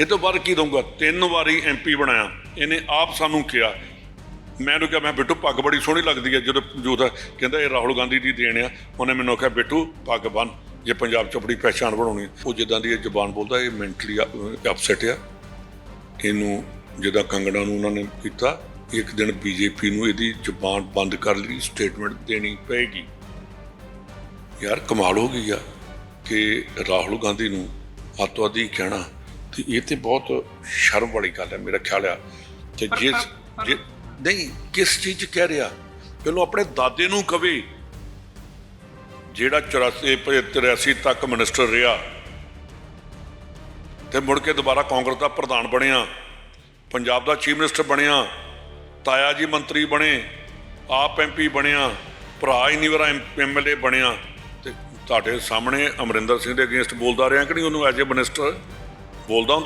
ਇਹ ਤੋਂ ਬਾਅਦ ਕੀ ਦਊਂਗਾ? ਤਿੰਨ ਵਾਰੀ ਐਮਪੀ ਬਣਾਇਆ। ਇਹਨੇ ਆਪ ਸਾਨੂੰ ਕਿਹਾ। ਮੈਂ ਉਹਨੂੰ ਕਿਹਾ, ਮੈਂ ਬਿੱਟੂ, ਪੱਗ ਬੜੀ ਸੋਹਣੀ ਲੱਗਦੀ ਹੈ। ਜਦੋਂ ਜੂਦਾ ਕਹਿੰਦਾ, ਇਹ ਰਾਹੁਲ ਗਾਂਧੀ ਦੀ ਦੇਣ ਆ। ਉਹਨੇ ਮੈਨੂੰ ਕਿਹਾ ਬਿੱਟੂ, ਪੱਗ ਬੰਨ। ਜੇ ਪੰਜਾਬ 'ਚ ਆਪਣੀ ਪਹਿਚਾਣ ਬਣਾਉਣੀ ਉਹ ਜਿੱਦਾਂ ਦੀ ਇਹ ਜ਼ੁਬਾਨ ਬੋਲਦਾ, ਇਹ ਮੈਂਟਲੀ ਅਪਸੈਟ ਆ। ਇਹਨੂੰ ਜਿੱਦਾਂ ਕੰਗਣਾ ਨੂੰ ਉਹਨਾਂ ਨੇ ਕੀਤਾ, ਇੱਕ ਦਿਨ ਬੀਜੇਪੀ ਨੂੰ ਇਹਦੀ ਜ਼ੁਬਾਨ ਬੰਦ ਕਰ ਲਈ ਸਟੇਟਮੈਂਟ ਦੇਣੀ ਪਏਗੀ। ਯਾਰ, ਕਮਾਲ ਹੋ ਗਈ ਆ ਕਿ ਰਾਹੁਲ ਗਾਂਧੀ ਨੂੰ ਅੱਤਵਾਦੀ ਕਹਿਣਾ। ਤੇ ਇਹ ਤੇ ਬਹੁਤ ਸ਼ਰਮ ਵਾਲੀ ਗੱਲ ਹੈ ਮੇਰਾ ਖਿਆਲ ਆ। ਤੇ ਜਿਸ ਜੇ- ਨਹੀਂ ਕਿਸ ਚੀਜ਼ ਕਹਿ ਰਿਹਾ? ਪਹਿਲਾਂ ਆਪਣੇ ਦਾਦੇ ਨੂੰ ਕਵੇ। ਜਿਹੜਾ 84 83 ਤੱਕ ਮਿਨਿਸਟਰ ਰਿਹਾ ਤੇ ਮੁੜ ਕੇ ਦੁਬਾਰਾ ਕਾਂਗਰਸ ਦਾ ਪ੍ਰਧਾਨ ਬਣਿਆ ਪੰਜਾਬ ਦਾ ਚੀਫ ਮਿਨਿਸਟਰ ਬਣਿਆ ਤਾਇਆ ਜੀ ਮੰਤਰੀ ਬਣੇ ਆਪ ਐਮਪੀ ਬਣਿਆ ਭਰਾ ਇੰਨੀ ਵਾਰ ਐਮਐਲਏ ਬਣਿਆ ਤੇ ਤੁਹਾਡੇ ਸਾਹਮਣੇ ਅਮਰਿੰਦਰ ਸਿੰਘ ਦੇ ਅਗੇਂਸਟ ਬੋਲਦਾ ਰਿਹਾ ਕਿ ਨਹੀਂ ਉਹਨੂੰ ਐਜ਼ ਅ ਮਿਨਿਸਟਰ ਬੋਲਦਾ ਹੁੰਦਾ